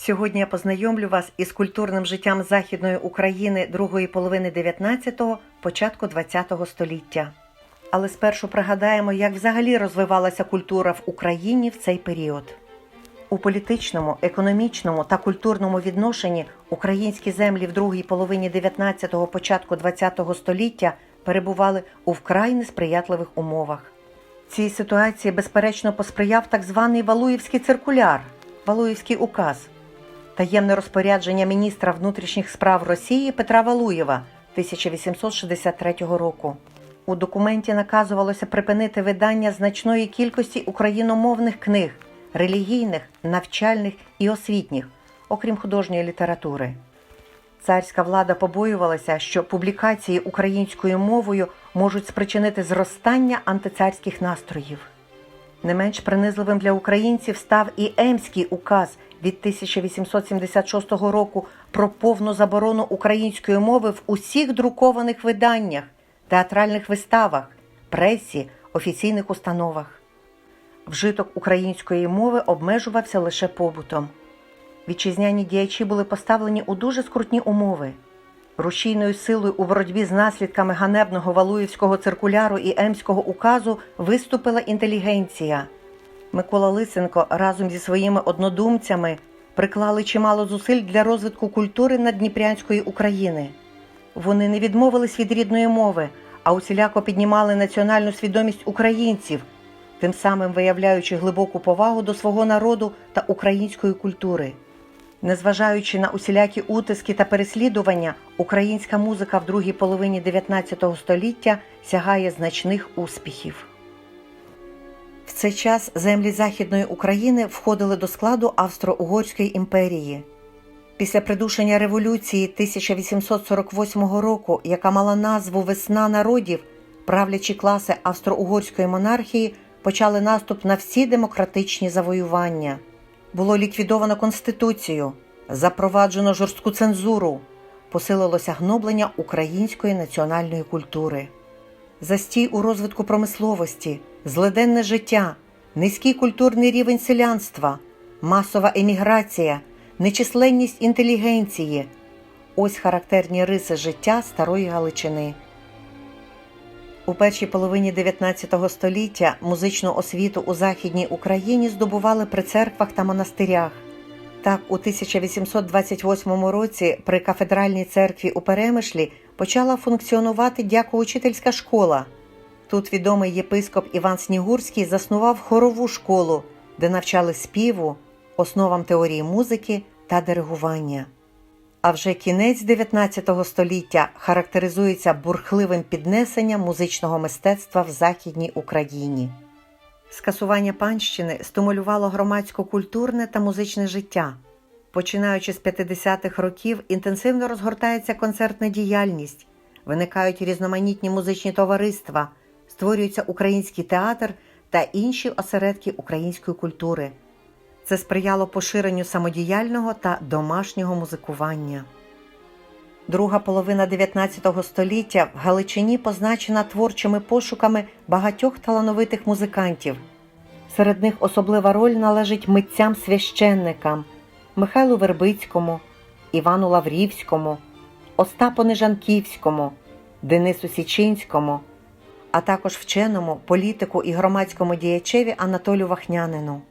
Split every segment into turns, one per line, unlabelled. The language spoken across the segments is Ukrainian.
Сьогодні я познайомлю вас із культурним життям Західної України другої половини 19-го, початку 20-го століття. Але спершу пригадаємо, як взагалі розвивалася культура в Україні в цей період. У політичному, економічному та культурному відношенні українські землі в другій половині 19-го, початку 20-го століття перебували у вкрай несприятливих умовах. Цій ситуації безперечно посприяв так званий Валуївський циркуляр, Валуївський указ, таємне розпорядження міністра внутрішніх справ Росії Петра Валуєва 1863 року. У документі наказувалося припинити видання значної кількості україномовних книг, релігійних, навчальних і освітніх, окрім художньої літератури. Царська влада побоювалася, що публікації українською мовою можуть спричинити зростання антицарських настроїв. Не менш принизливим для українців став і Емський указ від 1876 року про повну заборону української мови в усіх друкованих виданнях, театральних виставах, пресі, офіційних установах. Вжиток української мови обмежувався лише побутом. Вітчизняні діячі були поставлені у дуже скрутні умови. Рушійною силою у боротьбі з наслідками ганебного Валуївського циркуляру і Емського указу виступила інтелігенція. Микола Лисенко разом зі своїми однодумцями приклали чимало зусиль для розвитку культури Надніпрянської України. Вони не відмовились від рідної мови, а усіляко піднімали національну свідомість українців, тим самим виявляючи глибоку повагу до свого народу та української культури. Незважаючи на усілякі утиски та переслідування, українська музика в другій половині 19 століття сягає значних успіхів. В цей час землі Західної України входили до складу Австро-Угорської імперії. Після придушення революції 1848 року, яка мала назву Весна народів, правлячі класи австро-угорської монархії почали наступ на всі демократичні завоювання. Було ліквідовано конституцію, запроваджено жорстку цензуру, посилилося гноблення української національної культури. Застій у розвитку промисловості, злиденне життя, низький культурний рівень селянства, масова еміграція, нечисленність інтелігенції ось характерні риси життя старої Галичини. У першій половині 19 століття музичну освіту у Західній Україні здобували при церквах та монастирях. Так, у 1828 році при кафедральній церкві у Перемишлі почала функціонувати дякоучительська школа. Тут відомий єпископ Іван Снігурський заснував хорову школу, де навчали співу, основам теорії музики та диригування. А вже кінець 19 століття характеризується бурхливим піднесенням музичного мистецтва в Західній Україні. Скасування панщини стимулювало громадсько-культурне та музичне життя. Починаючи з 50-х років, інтенсивно розгортається концертна діяльність, виникають різноманітні музичні товариства, створюється український театр та інші осередки української культури. Це сприяло поширенню самодіяльного та домашнього музикування. Друга половина 19 століття в Галичині позначена творчими пошуками багатьох талановитих музикантів. Серед них особлива роль належить митцям священникам Михайлу Вербицькому, Івану Лаврівському, Остапу Нежанківському, Денису Січинському, а також вченому, політику і громадському діячеві Анатолію Вахнянину.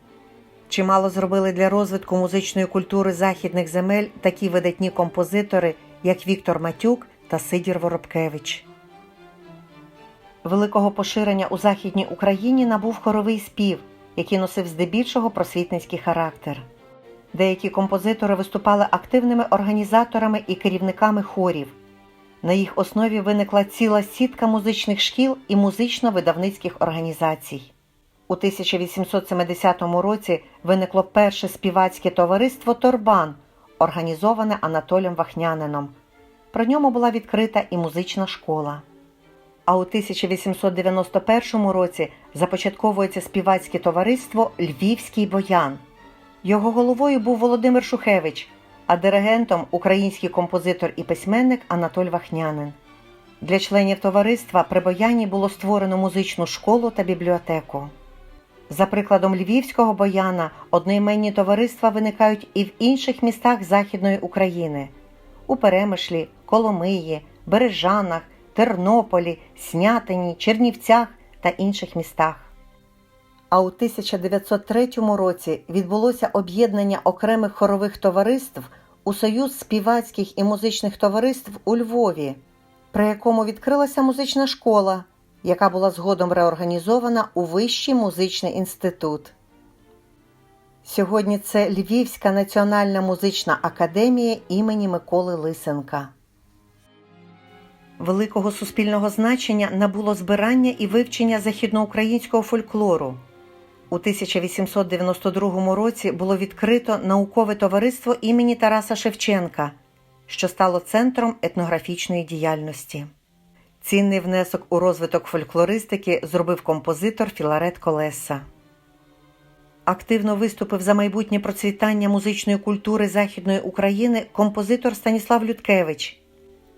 Чимало зробили для розвитку музичної культури західних земель такі видатні композитори, як Віктор Матюк та Сидір Воробкевич. Великого поширення у Західній Україні набув хоровий спів, який носив здебільшого просвітницький характер. Деякі композитори виступали активними організаторами і керівниками хорів. На їх основі виникла ціла сітка музичних шкіл і музично-видавницьких організацій. У 1870 році виникло перше співацьке товариство Торбан, організоване Анатолієм Вахнянином. Про ньому була відкрита і музична школа. А у 1891 році започатковується співацьке товариство Львівський боян. Його головою був Володимир Шухевич, а диригентом український композитор і письменник Анатоль Вахнянин. Для членів товариства при бояні було створено музичну школу та бібліотеку. За прикладом львівського бояна, одноіменні товариства виникають і в інших містах Західної України у Перемишлі, Коломиї, Бережанах, Тернополі, Снятині, Чернівцях та інших містах. А у 1903 році відбулося об'єднання окремих хорових товариств у Союз співацьких і музичних товариств у Львові, при якому відкрилася музична школа, яка була згодом реорганізована у Вищий музичний інститут. Сьогодні це Львівська національна музична академія імені Миколи Лисенка. Великого суспільного значення набуло збирання і вивчення західноукраїнського фольклору. У 1892 році було відкрито наукове товариство імені Тараса Шевченка, що стало центром етнографічної діяльності. Цінний внесок у розвиток фольклористики зробив композитор Філарет Колеса. Активно виступив за майбутнє процвітання музичної культури Західної України композитор Станіслав Людкевич.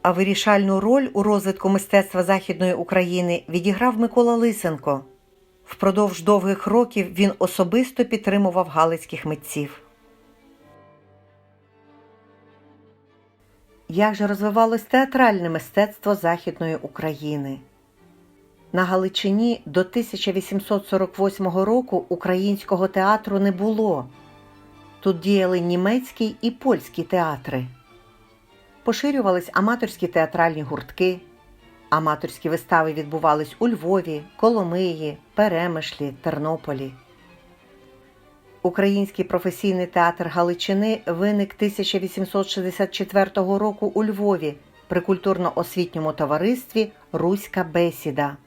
А вирішальну роль у розвитку мистецтва Західної України відіграв Микола Лисенко. Впродовж довгих років він особисто підтримував галицьких митців. Як же розвивалось театральне мистецтво Західної України? На Галичині до 1848 року українського театру не було. Тут діяли німецький і польський театри. Поширювались аматорські театральні гуртки. Аматорські вистави відбувались у Львові, Коломиї, Перемишлі, Тернополі. Український професійний театр Галичини виник 1864 року у Львові при культурно-освітньому товаристві Руська бесіда.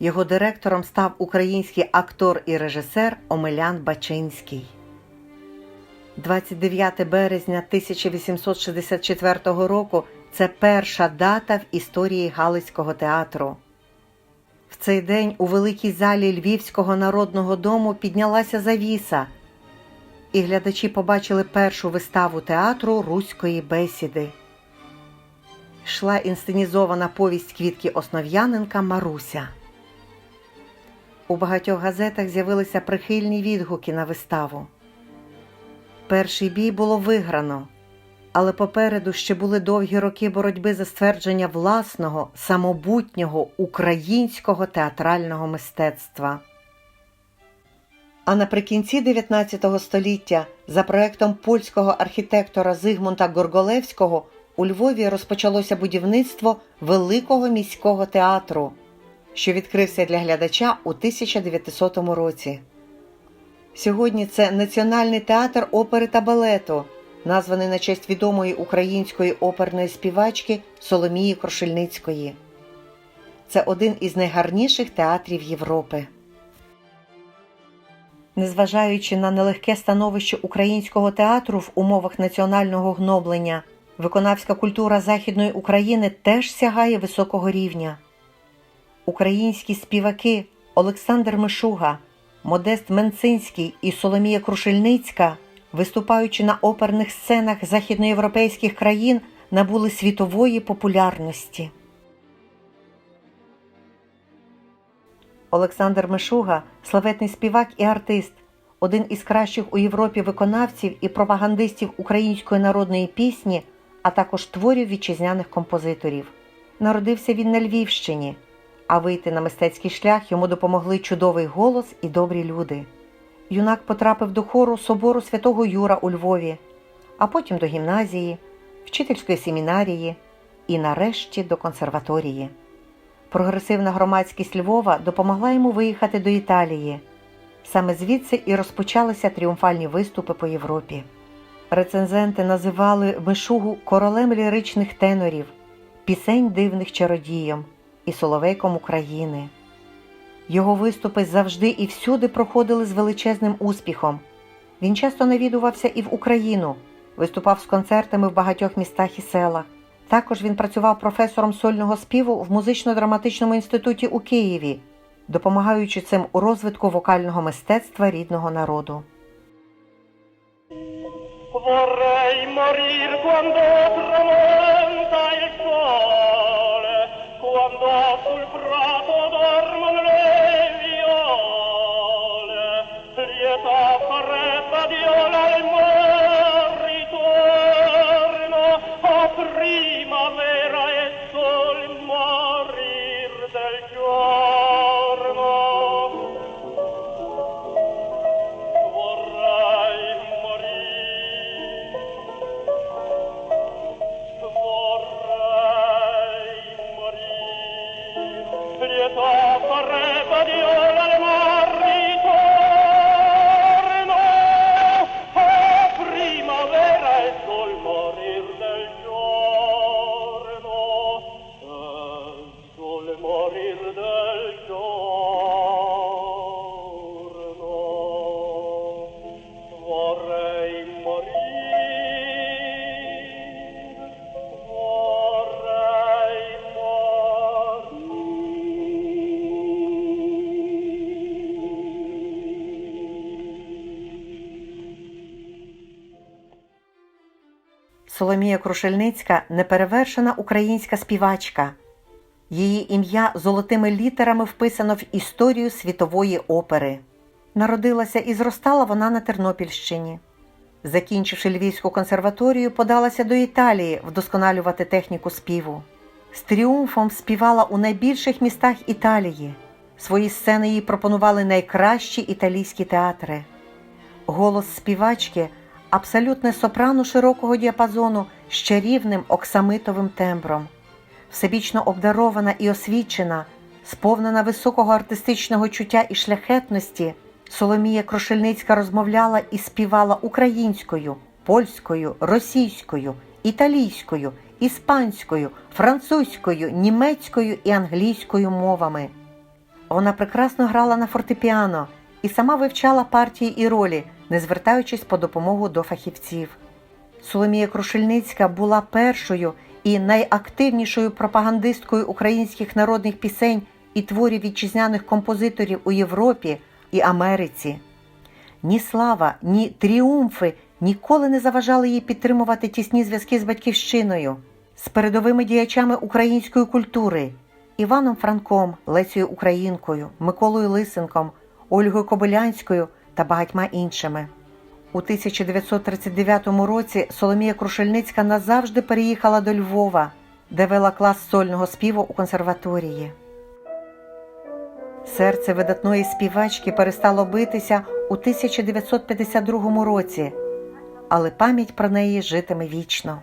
Його директором став український актор і режисер Омелян Бачинський. 29 березня 1864 року це перша дата в історії Галицького театру. В цей день у великій залі Львівського народного дому піднялася завіса, і глядачі побачили першу виставу театру Руської бесіди. Йшла інсценізована повість Квітки Основ'яненка Маруся. У багатьох газетах з'явилися прихильні відгуки на виставу. Перший бій було виграно, але попереду ще були довгі роки боротьби за ствердження власного, самобутнього українського театрального мистецтва. А наприкінці 19 століття за проектом польського архітектора Зигмунта Горголевського у Львові розпочалося будівництво Великого міського театру, що відкрився для глядача у 1900 році. Сьогодні це Національний театр опери та балету, названий на честь відомої української оперної співачки Соломії Крошельницької. Це один із найгарніших театрів Європи. Незважаючи на нелегке становище українського театру в умовах національного гноблення, виконавська культура Західної України теж сягає високого рівня. Українські співаки Олександр Мишуга, Модест Менцинський і Соломія Крушельницька, виступаючи на оперних сценах західноєвропейських країн, набули світової популярності. Олександр Мишуга славетний співак і артист, один із кращих у Європі виконавців і пропагандистів української народної пісні, а також творів вітчизняних композиторів. Народився він на Львівщині, а вийти на мистецький шлях йому допомогли чудовий голос і добрі люди. Юнак потрапив до хору собору святого Юра у Львові, а потім до гімназії, вчительської семінарії і нарешті до консерваторії. Прогресивна громадськість Львова допомогла йому виїхати до Італії. Саме звідси і розпочалися тріумфальні виступи по Європі. Рецензенти називали Мишугу королем ліричних тенорів, пісень дивних чародієм і соловейком України. Його виступи завжди і всюди проходили з величезним успіхом. Він часто навідувався і в Україну, виступав з концертами в багатьох містах і селах. Також він працював професором сольного співу в музично-драматичному інституті у Києві, допомагаючи цим у розвитку вокального мистецтва рідного народу.
Vorrei morir quando tramonta il sole, quando sul prato
Соломія Крушельницька неперевершена українська співачка. Її ім'я золотими літерами вписано в історію світової опери. Народилася і зростала вона на Тернопільщині. Закінчивши Львівську консерваторію, подалася до Італії вдосконалювати техніку співу. З тріумфом співала у найбільших містах Італії. Свої сцени їй пропонували найкращі італійські театри. Голос співачки абсолютне сопрано широкого діапазону з чарівним оксамитовим тембром. Всебічно обдарована і освічена, сповнена високого артистичного чуття і шляхетності, Соломія Крушельницька розмовляла і співала українською, польською, російською, італійською, іспанською, французькою, німецькою і англійською мовами. Вона прекрасно грала на фортепіано і сама вивчала партії і ролі, не звертаючись по допомогу до фахівців. Соломія Крушельницька була першою і найактивнішою пропагандисткою українських народних пісень і творів вітчизняних композиторів у Європі і Америці. Ні слава, ні тріумфи ніколи не заважали їй підтримувати тісні зв'язки з батьківщиною, з передовими діячами української культури Іваном Франком, Лесією Українкою, Миколою Лисенком, Ольгою Кобилянською та багатьма іншими. У 1939 році Соломія Крушельницька назавжди переїхала до Львова, де вела клас сольного співу у консерваторії. Серце видатної співачки перестало битися у 1952 році, але пам'ять про неї житиме вічно.